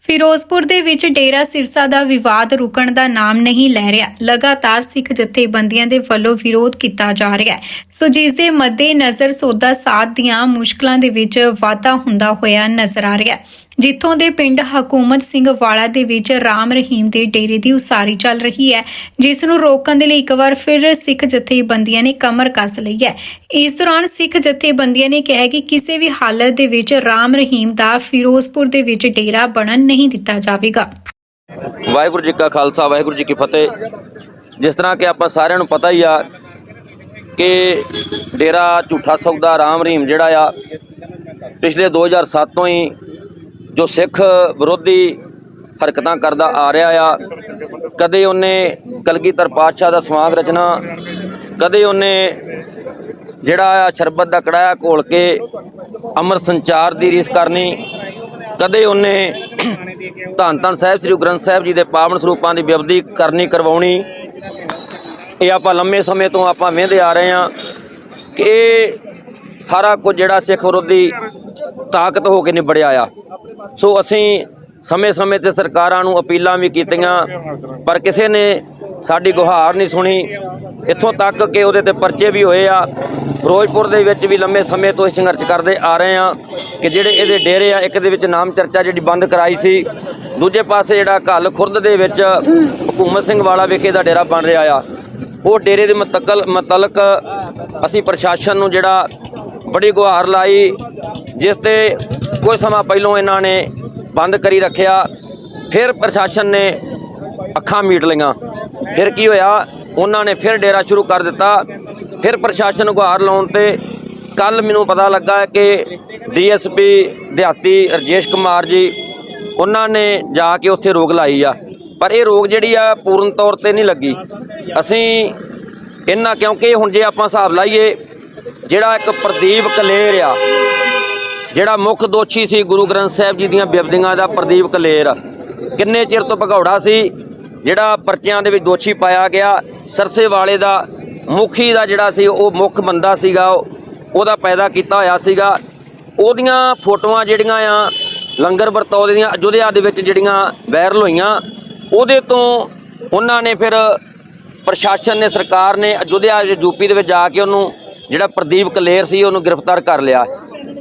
ਫਿਰੋਜ਼ਪੁਰ ਦੇ ਵਿੱਚ ਡੇਰਾ ਸਿਰਸਾ ਦਾ ਵਿਵਾਦ ਰੁਕਣ ਦਾ ਨਾਮ ਨਹੀਂ ਲੈ ਰਿਹਾ। ਲਗਾਤਾਰ ਸਿੱਖ ਜਥੇਬੰਦੀਆਂ ਦੇ ਵੱਲੋਂ ਵਿਰੋਧ ਕੀਤਾ ਜਾ ਰਿਹਾ ਹੈ। ਸੋ ਜਿਸ ਦੇ ਮੱਦੇ ਨਜ਼ਰ ਸੌਦਾ ਸਾਧ ਦੀਆਂ ਮੁਸ਼ਕਲਾਂ ਦੇ ਵਿੱਚ ਵਾਧਾ ਹੁੰਦਾ ਹੋਇਆ ਨਜ਼ਰ ਆ ਰਿਹਾ ਹੈ। ਜਿੱਥੋਂ ਦੇ ਪਿੰਡ ਹਕੂਮਤ ਸਿੰਘ ਵਾਲਾ ਦੇ ਵਿੱਚ ਰਾਮ ਰਹੀਮ ਦੇ ਡੇਰੇ ਦੀ ਉਸਾਰੀ ਚੱਲ ਰਹੀ ਹੈ, ਜਿਸ ਨੂੰ ਰੋਕਣ ਦੇ ਲਈ ਇੱਕ ਵਾਰ ਫਿਰ ਸਿੱਖ ਜਥੇਬੰਦੀਆਂ ਨੇ ਕਮਰ ਕੱਸ ਲਈ ਹੈ। ਇਸ ਦੌਰਾਨ ਸਿੱਖ ਜਥੇਬੰਦੀਆਂ ਨੇ ਕਿਹਾ ਕਿ ਕਿਸੇ ਵੀ ਹਾਲਤ ਦੇ ਵਿੱਚ ਰਾਮ ਰਹੀਮ ਦਾ ਫਿਰੋਜ਼ਪੁਰ ਦੇ ਵਿੱਚ ਡੇਰਾ ਬਣਨ ਨਹੀਂ ਦਿੱਤਾ ਜਾਵੇਗਾ। ਵਾਹਿਗੁਰੂ ਜੀ ਕਾ ਖਾਲਸਾ, ਵਾਹਿਗੁਰੂ ਜੀ ਕੀ ਫਤਿਹ। ਜਿਸ ਤਰ੍ਹਾਂ ਕਿ ਆਪਾਂ ਸਾਰਿਆਂ ਨੂੰ ਪਤਾ ਹੀ ਆ ਕਿ ਡੇਰਾ ਝੂਠਾ ਸੌਦਾ ਰਾਮ ਰਹੀਮ ਜਿਹੜਾ ਆ, ਪਿਛਲੇ 2007 ਤੋਂ ਹੀ ਜੋ ਸਿੱਖ ਵਿਰੋਧੀ ਹਰਕਤਾਂ ਕਰਦਾ ਆ ਰਿਹਾ ਆ, ਕਦੇ ਉਹਨੇ ਕਲਗੀਧਰ ਪਾਤਸ਼ਾਹ ਦਾ ਸਮਾਗ ਰਚਨਾ ਕਦੇ ਉਹਨੇ ਜਿਹੜਾ ਆ ਸ਼ਰਬਤ ਦਾ ਕੜਾਇਆ ਘੋਲ ਕੇ ਅਮਰ ਸੰਚਾਰ ਦੀ ਰੀਸ ਕਰਨੀ, ਕਦੇ ਉਹਨੇ ਧੰਨ ਧੰਨ ਸਾਹਿਬ ਸ੍ਰੀ ਗ੍ਰੰਥ ਸਾਹਿਬ ਜੀ ਦੇ ਪਾਵਨ ਸਰੂਪਾਂ ਦੀ ਬਿਰਤੀ ਕਰਨੀ ਕਰਵਾਉਣੀ, ਇਹ ਆਪਾਂ ਲੰਮੇ ਸਮੇਂ ਤੋਂ ਆਪਾਂ ਵੇਂਦੇ ਆ ਰਹੇ ਹਾਂ ਕਿ ਇਹ ਸਾਰਾ ਕੁਝ ਜਿਹੜਾ ਸਿੱਖ ਵਿਰੋਧੀ ਤਾਕਤ ਹੋ ਕੇ ਨਿਬੜਿਆ ਆ। ਸੋ ਅਸੀਂ ਸਮੇਂ-ਸਮੇਂ ਤੇ ਸਰਕਾਰਾਂ ਨੂੰ ਅਪੀਲਾਂ ਵੀ ਕੀਤੀਆਂ, ਪਰ ਕਿਸੇ ਨੇ ਸਾਡੀ ਗੁਹਾਰ ਨਹੀਂ ਸੁਣੀ। ਇੱਥੋਂ ਤੱਕ ਕਿ ਉਹਦੇ ਤੇ ਪਰਚੇ ਵੀ ਹੋਏ ਆ। ਫਿਰੋਜ਼ਪੁਰ ਦੇ ਵਿੱਚ ਵੀ ਲੰਮੇ ਸਮੇਂ ਤੋਂ ਇਹ ਸੰਘਰਸ਼ ਕਰਦੇ ਆ ਰਹੇ ਆ ਕਿ ਜਿਹੜੇ ਇਹਦੇ ਡੇਰੇ ਆ, ਇੱਕ ਦੇ ਵਿੱਚ ਨਾਮ ਚਰਚਾ ਜਿਹੜੀ ਬੰਦ ਕਰਾਈ ਸੀ। ਦੂਜੇ ਪਾਸੇ ਜਿਹੜਾ ਘੱਲ ਖੁਰਦ ਦੇ ਵਿੱਚ ਹਕੂਮਤ ਸਿੰਘ ਵਾਲਾ ਵਿਖੇ ਦਾ ਡੇਰਾ ਬਣ ਰਿਹਾ ਆ। ਉਹ ਡੇਰੇ ਦੇ ਮੁਤਕਲ ਮੁਤਲਕ ਅਸੀਂ ਪ੍ਰਸ਼ਾਸਨ ਨੂੰ ਜਿਹੜਾ ਬੜੀ ਗੁਹਾਰ ਲਾਈ। ਜਿਸ ਤੇ ਕੁਝ ਸਮਾਂ ਪਹਿਲਾਂ ਇਹਨਾਂ ਨੇ ਬੰਦ ਕਰੀ ਰੱਖਿਆ, ਫਿਰ ਪ੍ਰਸ਼ਾਸਨ ਨੇ ਅੱਖਾਂ ਮੀਟ ਲਈਆਂ। ਫਿਰ ਕੀ ਹੋਇਆ? ਉਹਨਾਂ ਨੇ ਫਿਰ ਡੇਰਾ ਸ਼ੁਰੂ ਕਰ ਦਿੱਤਾ। ਫਿਰ ਪ੍ਰਸ਼ਾਸਨ ਨੂੰ ਗੁਹਾਰ ਲਾਉਣ ਤੇ ਕੱਲ ਮੈਨੂੰ ਪਤਾ ਲੱਗਾ ਕਿ ਡੀਐਸਪੀ ਦਿਹਾਤੀ ਰਜੇਸ਼ ਕੁਮਾਰ ਜੀ, ਉਹਨਾਂ ਨੇ ਜਾ ਕੇ ਉੱਥੇ ਰੋਕ ਲਾਈ ਆ। ਪਰ ਇਹ ਰੋਗ ਜਿਹੜੀ ਆ, ਪੂਰਨ ਤੌਰ ਤੇ ਨਹੀਂ ਲੱਗੀ। ਅਸੀਂ ਇਹਨਾਂ ਕਿਉਂਕਿ ਹੁਣ ਜੇ ਆਪਾਂ ਹਿਸਾਬ ਲਾਈਏ, ਜਿਹੜਾ ਇੱਕ ਪ੍ਰਦੀਪ ਕਲੇਰ ਆ ਜਿਹੜਾ ਮੁੱਖ ਦੋਸ਼ੀ ਸੀ ਗੁਰੂ ਗ੍ਰੰਥ ਸਾਹਿਬ ਜੀ ਦੀਆਂ ਬਿਰਦੀਆਂ ਦਾ ਪ੍ਰਦੀਪ ਕਲੇਰ, ਕਿੰਨੇ ਚਿਰ ਤੋਂ ਭਗੌੜਾ ਸੀ, ਜਿਹੜਾ ਪਰਚਿਆਂ ਦੇ ਵਿੱਚ ਦੋਸ਼ੀ ਪਾਇਆ ਗਿਆ, ਸਰਸੇ ਵਾਲੇ ਦਾ, ਮੁਖੀ ਦਾ ਜਿਹੜਾ ਸੀ, ਉਹ ਮੁੱਖ ਬੰਦਾ ਸੀਗਾ ਉਹ- ਉਹਦਾ ਪੈਦਾ ਕੀਤਾ ਹੋਇਆ ਸੀਗਾ। ਉਹਦੀਆਂ ਫੋਟੋਆਂ ਜਿਹੜੀਆਂ ਆ, ਲੰਗਰ ਵਰਤੌਦੇ ਦੀਆਂ, ਅਯੁੱਧਿਆ ਦੇ ਵਿੱਚ ਜਿਹੜੀਆਂ ਵਾਇਰਲ ਹੋਈਆਂ, ਉਹਦੇ ਤੋਂ ਉਹਨਾਂ ਨੇ ਫਿਰ ਪ੍ਰਸ਼ਾਸਨ ਨੇ, ਸਰਕਾਰ ਨੇ ਅਯੁੱਧਿਆ ਯੂਪੀ ਦੇ ਵਿੱਚ ਜਾ ਕੇ ਉਹਨੂੰ ਜਿਹੜਾ ਪ੍ਰਦੀਪ ਕਲੇਰ ਸੀ, ਉਹਨੂੰ ਗ੍ਰਿਫਤਾਰ ਕਰ ਲਿਆ।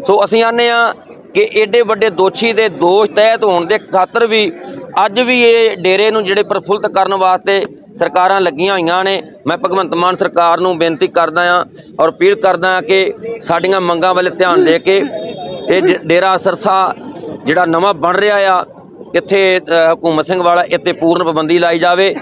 ਸੋ ਅਸੀਂ ਆਨੇ ਆ ਕਿ ਏਡੇ ਵੱਡੇ ਦੋਸ਼ੀ ਦੇ ਦੋਸ਼ ਤਹਿਤ ਹੋਣ ਦੇ ਖਾਤਰ ਵੀ ਅੱਜ ਵੀ ਇਹ ਡੇਰੇ ਨੂੰ ਜਿਹੜੇ ਪ੍ਰਫੁੱਲਤ ਕਰਨ ਵਾਸਤੇ ਸਰਕਾਰਾਂ ਲੱਗੀਆਂ ਹੋਈਆਂ ਨੇ। ਮੈਂ ਭਗਵੰਤ ਮਾਨ ਸਰਕਾਰ ਨੂੰ ਬੇਨਤੀ ਕਰਦਾ ਆ ਔਰ ਅਪੀਲ ਕਰਦਾ ਆ ਕਿ ਸਾਡੀਆਂ ਮੰਗਾਂ ਵੱਲ ਧਿਆਨ ਦੇ ਕੇ ਇਹ ਡ- ਡੇਰਾ ਸਰਸਾ ਜਿਹੜਾ ਨਵਾਂ ਬਣ ਰਿਹਾ ਆ, ਇੱਥੇ ਹਕੂਮਤ ਸਿੰਘ ਵਾਲਾ ਇੱਥੇ ਪੂਰਨ ਪਾਬੰਦੀ ਲਾਈ ਜਾਵੇ।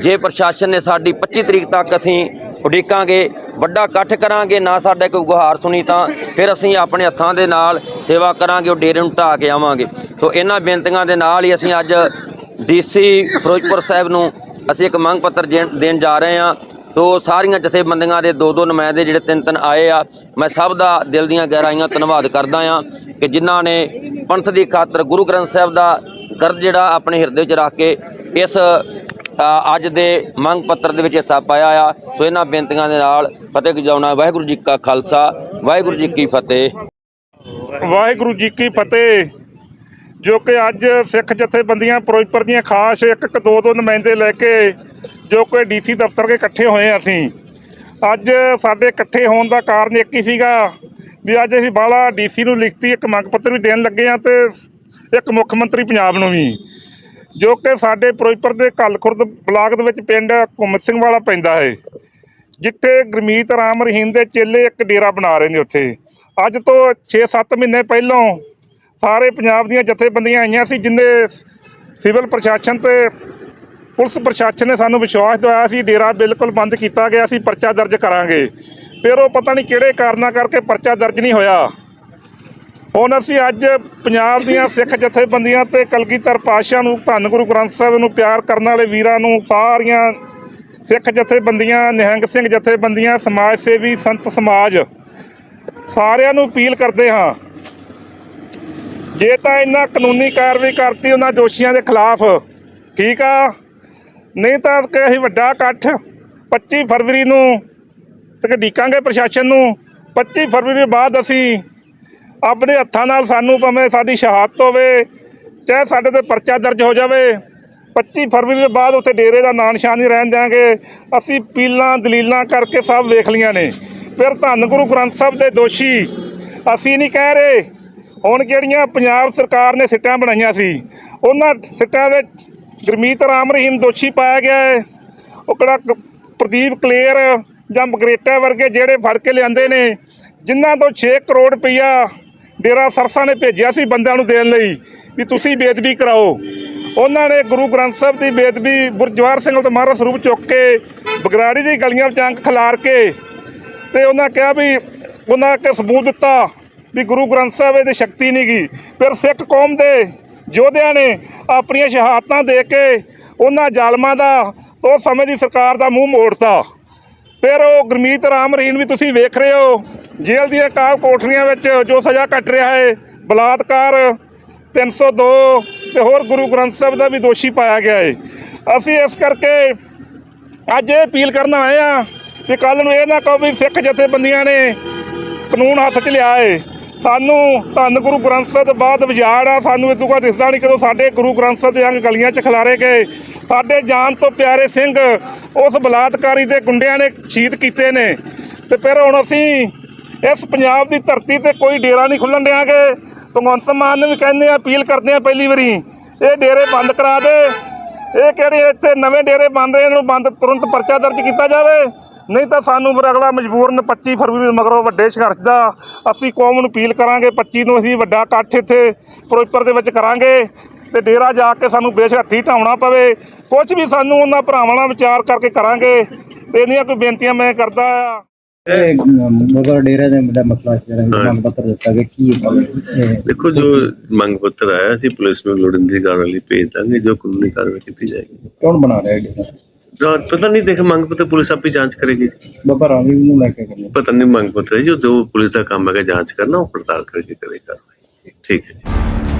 ਜੇ ਪ੍ਰਸ਼ਾਸਨ ਨੇ ਸਾਡੀ 25 ਤਰੀਕ ਤੱਕ ਅਸੀਂ ਉਡੀਕਾਂਗੇ, ਵੱਡਾ ਇਕੱਠ ਕਰਾਂਗੇ, ਨਾ ਸਾਡੇ ਕੋਈ ਗੁਹਾਰ ਸੁਣੀ ਤਾਂ ਫਿਰ ਅਸੀਂ ਆਪਣੇ ਹੱਥਾਂ ਦੇ ਨਾਲ ਸੇਵਾ ਕਰਾਂਗੇ, ਉਹ ਡੇਰੇ ਨੂੰ ਢਾਹ ਕੇ ਆਵਾਂਗੇ। ਸੋ ਇਹਨਾਂ ਬੇਨਤੀਆਂ ਦੇ ਨਾਲ ਹੀ ਅਸੀਂ ਅੱਜ ਡੀਸੀ ਫਿਰੋਜ਼ਪੁਰ ਸਾਹਿਬ ਨੂੰ ਅਸੀਂ ਇੱਕ ਮੰਗ ਪੱਤਰ ਜੇ- ਦੇਣ ਜਾ ਰਹੇ ਹਾਂ। ਤੋ ਸਾਰੀਆਂ ਜਥੇਬੰਦੀਆਂ ਦੇ ਦੋ ਦੋ ਨੁਮਾਇੰਦੇ ਜਿਹੜੇ ਤਿੰਨ ਤਿੰਨ ਆਏ ਆ, ਮੈਂ ਸਭ ਦਾ ਦਿਲ ਦੀਆਂ ਗਹਿਰਾਈਆਂ ਧੰਨਵਾਦ ਕਰਦਾ ਆ ਕਿ ਜਿਨ੍ਹਾਂ ਨੇ ਪੰਥ ਦੀ ਖਾਤਰ ਗੁਰੂ ਗ੍ਰੰਥ ਸਾਹਿਬ ਦਾ ਕਰਜ਼ ਜਿਹੜਾ ਆਪਣੇ ਹਿਰਦੇ ਵਿੱਚ ਰੱਖ ਕੇ ਇਸ ਅੱਜ ਦੇ ਮੰਗ ਪੱਤਰ ਦੇ ਵਿੱਚ ਹਿੱਸਾ ਪਾਇਆ ਆ। ਸੋ ਇਹਨਾਂ ਬੇਨਤੀਆਂ ਦੇ ਨਾਲ ਫਤਿਹ ਗਜਾਉਣਾ, ਵਾਹਿਗੁਰੂ ਜੀ ਕਾ ਖਾਲਸਾ, ਵਾਹਿਗੁਰੂ ਜੀ ਕੀ ਫਤਿਹ। ਵਾਹਿਗੁਰੂ ਜੀ ਕੀ ਫਤਿਹ, ਜੋ ਕਿ ਅੱਜ ਸਿੱਖ ਜਥੇਬੰਦੀਆਂ ਫਿਰੋਜ਼ਪੁਰ ਦੀਆਂ ਖਾਸ ਇੱਕ ਇੱਕ ਦੋ ਦੋ ਨੁਮਾਇੰਦੇ ਲੈ ਕੇ ਜੋ ਕਿ ਡੀਸੀ ਦਫ਼ਤਰ ਕੇ ਇਕੱਠੇ ਹੋਏ ਹਾਂ ਅਸੀਂ। ਅੱਜ ਸਾਡੇ ਇਕੱਠੇ ਹੋਣ ਦਾ ਕਾਰਨ ਇੱਕ ਹੀ ਸੀਗਾ ਵੀ ਅੱਜ ਅਸੀਂ ਬਾਲਾ ਡੀਸੀ ਨੂੰ ਲਿਖਤੀ ਇੱਕ ਮੰਗ ਪੱਤਰ ਵੀ ਦੇਣ ਲੱਗੇ ਆ ਤੇ ਇੱਕ ਮੁੱਖ ਮੰਤਰੀ ਪੰਜਾਬ ਨੂੰ ਵੀ। ਜੋ ਕਿ ਸਾਡੇ ਫਿਰੋਜ਼ਪੁਰ ਦੇ ਕਲਖੁਰਦ ਬਲਾਕ ਦੇ ਵਿੱਚ ਪਿੰਡ ਘੁੰਮਤ ਸਿੰਘ ਵਾਲਾ ਪੈਂਦਾ ਹੈ, ਜਿੱਥੇ ਗੁਰਮੀਤ ਰਾਮ ਰਹੀਮ ਦੇ ਚੇਲੇ ਇੱਕ ਡੇਰਾ ਬਣਾ ਰਹੇ ਨੇ ਉੱਥੇ। ਅੱਜ ਤੋਂ 6-7 ਮਹੀਨੇ ਪਹਿਲਾਂ ਸਾਰੇ ਪੰਜਾਬ ਦੀਆਂ ਜਥੇਬੰਦੀਆਂ ਆਈਆਂ ਸੀ, ਜਿੰਨੇ ਸਿਵਲ ਪ੍ਰਸ਼ਾਸਨ ਤੇ ਪੁਲਿਸ ਪ੍ਰਸ਼ਾਸਨ ਨੇ ਸਾਨੂੰ ਵਿਸ਼ਵਾਸ ਦਿਵਾਇਆ ਸੀ, ਡੇਰਾ ਬਿਲਕੁਲ ਬੰਦ ਕੀਤਾ ਗਿਆ ਸੀ, ਪਰਚਾ ਦਰਜ ਕਰਾਂਗੇ। ਫਿਰ ਉਹ ਪਤਾ ਨਹੀਂ ਕਿਹੜੇ ਕਾਰਨਾਂ ਕਰਕੇ ਪਰਚਾ ਦਰਜ ਨਹੀਂ ਹੋਇਆ। ਹੁਣ ਅਸੀਂ ਅੱਜ ਪੰਜਾਬ ਦੀਆਂ ਸਿੱਖ ਜਥੇਬੰਦੀਆਂ ਤੇ ਕਲਗੀਧਰ ਪਾਤਸ਼ਾਹ ਨੂੰ ਧੰਨ ਗੁਰੂ ਗ੍ਰੰਥ ਸਾਹਿਬ ਨੂੰ ਪਿਆਰ ਕਰਨ ਵਾਲੇ ਵੀਰਾਂ ਨੂੰ ਸਾਰੀਆਂ ਸਿੱਖ ਜਥੇਬੰਦੀਆਂ, ਨਿਹੰਗ ਸਿੰਘ ਜਥੇਬੰਦੀਆਂ, ਸਮਾਜ ਸੇਵੀ, ਸੰਤ ਸਮਾਜ ਸਾਰਿਆਂ ਨੂੰ ਅਪੀਲ ਕਰਦੇ ਹਾਂ। ਜੇ ਤਾਂ ਇਹਨਾਂ ਕਾਨੂੰਨੀ ਕਾਰਵਾਈ ਕਰਤੀ ਉਹਨਾਂ ਦੋਸ਼ੀਆਂ ਦੇ ਖਿਲਾਫ, ਠੀਕ ਆ? ਨਹੀਂ ਤਾਂ ਕਿ ਅਸੀਂ ਵੱਡਾ ਇਕੱਠ 25 ਫਰਵਰੀ ਨੂੰ ਤੇ ਡੀਕਾਂਗੇ ਪ੍ਰਸ਼ਾਸਨ ਨੂੰ 25 ਫਰਵਰੀ ਦੇ ਬਾਅਦ ਅਸੀਂ ਆਪਣੇ ਹੱਥਾਂ ਨਾਲ ਸਾਨੂੰ ਭਾਵੇਂ ਸਾਡੀ ਸ਼ਹਾਦਤ ਹੋਵੇ, ਚਾਹੇ ਸਾਡੇ ਤੇ ਪਰਚਾ ਦਰਜ ਹੋ ਜਾਵੇ 25 ਫਰਵਰੀ ਦੇ ਬਾਅਦ ਉੱਥੇ ਡੇਰੇ ਦਾ ਨਾਂ ਨਿਸ਼ਾਨ ਨਹੀਂ ਰਹਿਣ ਦਿਆਂਗੇ। ਅਸੀਂ ਪੀਲਾਂ, ਦਲੀਲਾਂ ਕਰਕੇ ਸਭ ਵੇਖ ਲੀਆਂ ਨੇ। ਫਿਰ ਧੰਨ ਗੁਰੂ ਗ੍ਰੰਥ ਸਾਹਿਬ ਦੇ ਦੋਸ਼ੀ ਅਸੀਂ ਨਹੀਂ ਕਹਿ ਰਹੇ। ਹੁਣ ਜਿਹੜੀਆਂ ਪੰਜਾਬ ਸਰਕਾਰ ਨੇ ਸਿੱਟਾਂ ਬਣਾਈਆਂ ਸੀ, ਉਹਨਾਂ ਸਿੱਟਾਂ ਵਿੱਚ ਗੁਰਮੀਤ ਰਾਮ ਰਹੀਮ ਦੋਸ਼ੀ ਪਾਇਆ ਗਿਆ ਹੈ। ਉਹ ਕਿਹੜਾ ਕ- ਪ੍ਰਦੀਪ ਕਲੇਰ ਜਾਂ ਮਗਰੇਟਾ ਵਰਗੇ ਜਿਹੜੇ ਫੜ ਕੇ ਲਿਆਂਦੇ ਨੇ, ਜਿਨ੍ਹਾਂ ਤੋਂ 6 ਕਰੋੜ ਰੁਪਈਆ ਡੇਰਾ ਸਰਸਾ ਨੇ ਭੇਜਿਆ ਸੀ ਬੰਦਿਆਂ ਨੂੰ ਦੇਣ ਲਈ ਵੀ ਤੁਸੀਂ ਬੇਦਬੀ ਕਰਾਓ। ਉਹਨਾਂ ਨੇ ਗੁਰੂ ਗ੍ਰੰਥ ਸਾਹਿਬ ਦੀ ਬੇਦਬੀ ਗੁਰਜਵਾਰ ਸਿੰਘ ਤੇ ਮਹਾਰਾਜ ਸਰੂਪ ਚੁੱਕ ਕੇ ਬਗਰਾੜੀ ਦੀ ਗਲੀਆਂ ਵਿੱਚ ਅੰਕ ਖਿਲਾਰ ਕੇ ਤੇ ਉਹਨਾਂ ਕਿਹਾ ਵੀ ਉਹਨਾਂ ਕੇ ਸਬੂਤ ਦਿੱਤਾ ਵੀ ਗੁਰੂ ਗ੍ਰੰਥ ਸਾਹਿਬ ਇਹਦੀ ਸ਼ਕਤੀ ਨਹੀਂ ਗੀ। ਫਿਰ ਸਿੱਖ ਕੌਮ ਦੇ ਯੋਧਿਆਂ ਨੇ ਆਪਣੀਆਂ ਸ਼ਹਾਦਤਾਂ ਦੇ ਕੇ ਉਹਨਾਂ ਜ਼ਾਲਮਾਂ ਦਾ ਉਸ ਸਮੇਂ ਦੀ ਸਰਕਾਰ ਦਾ ਮੂੰਹ ਮੋੜਤਾ। ਫਿਰ ਉਹ ਗੁਰਮੀਤ ਰਾਮ ਰਹੀਨ ਵੀ ਤੁਸੀਂ ਵੇਖ ਰਹੇ ਹੋ, ਜੇਲ੍ਹ ਦੀਆਂ ਕਾਬ ਕੋਠਰੀਆਂ ਵਿੱਚ ਜੋ ਸਜ਼ਾ ਕੱਟ ਰਿਹਾ ਹੈ, ਬਲਾਤਕਾਰ 302 ਤੇ ਹੋਰ ਗੁਰੂ ਗ੍ਰੰਥ ਸਾਹਿਬ ਦਾ ਵੀ ਦੋਸ਼ੀ ਪਾਇਆ ਗਿਆ ਹੈ। ਅਸੀਂ ਇਸ ਕਰਕੇ ਅੱਜ ਇਹ ਅਪੀਲ ਕਰਨ ਆਏ ਆ ਵੀ ਕੱਲ ਨੂੰ ਇਹ ਨਾ ਕਹੋ ਵੀ ਸਿੱਖ ਜਥੇਬੰਦੀਆਂ ਨੇ ਕਾਨੂੰਨ ਹੱਥ 'ਚ ਲਿਆ ਹੈ। ਸਾਨੂੰ ਧੰਨ ਗੁਰੂ ਗ੍ਰੰਥ ਸਾਹਿਬ ਤੋਂ ਬਾਅਦ ਵਿਜਾੜ ਆ, ਸਾਨੂੰ ਇਹ ਤੋਂ ਦਿਸਦਾ ਨਹੀਂ ਕਦੋਂ ਸਾਡੇ ਗੁਰੂ ਗ੍ਰੰਥ ਸਾਹਿਬ ਦੇ ਅੰਗ ਗਲੀਆਂ 'ਚ ਖਿਲਾਰੇ ਗਏ। ਸਾਡੇ ਜਾਨ ਤੋਂ ਪਿਆਰੇ ਸਿੰਘ ਉਸ ਬਲਾਤਕਾਰੀ ਦੇ ਗੁੰਡਿਆਂ ਨੇ ਸ਼ਹੀਦ ਕੀਤੇ ਨੇ। ਤੇ ਫਿਰ ਹੁਣ ਅਸੀਂ ਇਸ ਪੰਜਾਬ ਦੀ ਧਰਤੀ ਤੇ ਕੋਈ ਡੇਰਾ ਨਹੀਂ ਖੁੱਲਣ ਦਿਆਂਗੇ। ਭਗਵੰਤ ਮਾਨ ਨੂੰ ਵੀ ਕਹਿੰਦੇ ਆ ਅਪੀਲ ਕਰਦੇ ਆ ਪਹਿਲੀ ਵਾਰੀ, ਇਹ ਡੇਰੇ ਬੰਦ ਕਰਾ ਦੇ। ਇਹ ਕਿਹੜੇ ਇੱਥੇ ਨਵੇਂ ਡੇਰੇ ਬੰਦ ਇਹਨਾਂ ਨੂੰ ਬੰਦ ਤੁਰੰਤ ਪਰਚਾ ਦਰਜ ਕੀਤਾ ਜਾਵੇ। ਨਹੀਂ ਤਾਂ ਸਾਨੂੰ ਫਿਰ ਅਗਲਾ ਮਜਬੂਰਨ 25 ਫਰਵਰੀ ਨੂੰ ਮਗਰੋਂ ਵੱਡੇ ਸੰਘਰਸ਼ ਦਾ ਅਸੀਂ ਕੌਮ ਨੂੰ ਅਪੀਲ ਕਰਾਂਗੇ 25 ਨੂੰ ਅਸੀਂ ਵੱਡਾ ਇਕੱਠ ਇੱਥੇ ਫਿਰੋਜ਼ਪੁਰ ਦੇ ਵਿੱਚ ਕਰਾਂਗੇ ਤੇ ਡੇਰਾ ਜਾ ਕੇ ਸਾਨੂੰ ਬੇਸ਼ੱਠੀ ਢਾਉਣਾ ਪਵੇ। ਕੁਝ ਵੀ ਸਾਨੂੰ ਉਹਨਾਂ ਭਰਾਵਾਂ ਨਾਲ ਵਿਚਾਰ ਕਰਕੇ ਕਰਾਂਗੇ ਤੇ ਇਹਦੀਆਂ ਕੋਈ ਬੇਨਤੀਆਂ ਮੈਂ ਕਰਦਾ ਆ। ਇਹ ਮਗਰ ਡੇਰੇ ਦੇ ਮਸਲਾ ਸੀ ਜਿਹੜਾ ਮੰਗ ਪੱਤਰ ਦਿੱਤਾ ਗਿਆ ਕੀ ਇਹ ਦੇਖੋ ਜੋ ਮੰਗ ਪੱਤਰ ਆਇਆ ਅਸੀਂ ਪੁਲਿਸ ਨੂੰ ਲੋੜੀਂਦੀ ਕਾਰਵਾਈ ਲਈ ਭੇਜ ਦਾਂਗੇ ਜੋ ਕਾਨੂੰਨੀ ਕਾਰਵਾਈ ਕੀਤੀ ਜਾਏਗੀ। ਕੌਣ ਬਣਾ ਰਿਹਾ ਡੇਰਾ ਜੋ ਪਤਾ ਨਹੀਂ ਦੇਖ ਮੰਗ ਪੱਤਰ ਪੁਲਿਸ ਆਪੇ ਜਾਂਚ ਕਰੇਗੀ ਬਾਬਾ ਰਾਮੀ ਨੂੰ ਲੈ ਕੇ ਕਰੀਏ ਪਤਾ ਨਹੀਂ ਮੰਗ ਪੱਤਰ ਹੈ ਜੋ ਜੋ ਪੁਲਿਸ ਦਾ ਕੰਮ ਹੈਗਾ ਜਾਂਚ ਕਰਨਾ ਉਹ ਪੜਤਾਲ ਕਰਕੇ ਕਰੇ ਕਾਰਵਾਈ। ਠੀਕ ਹੈ ਜੀ।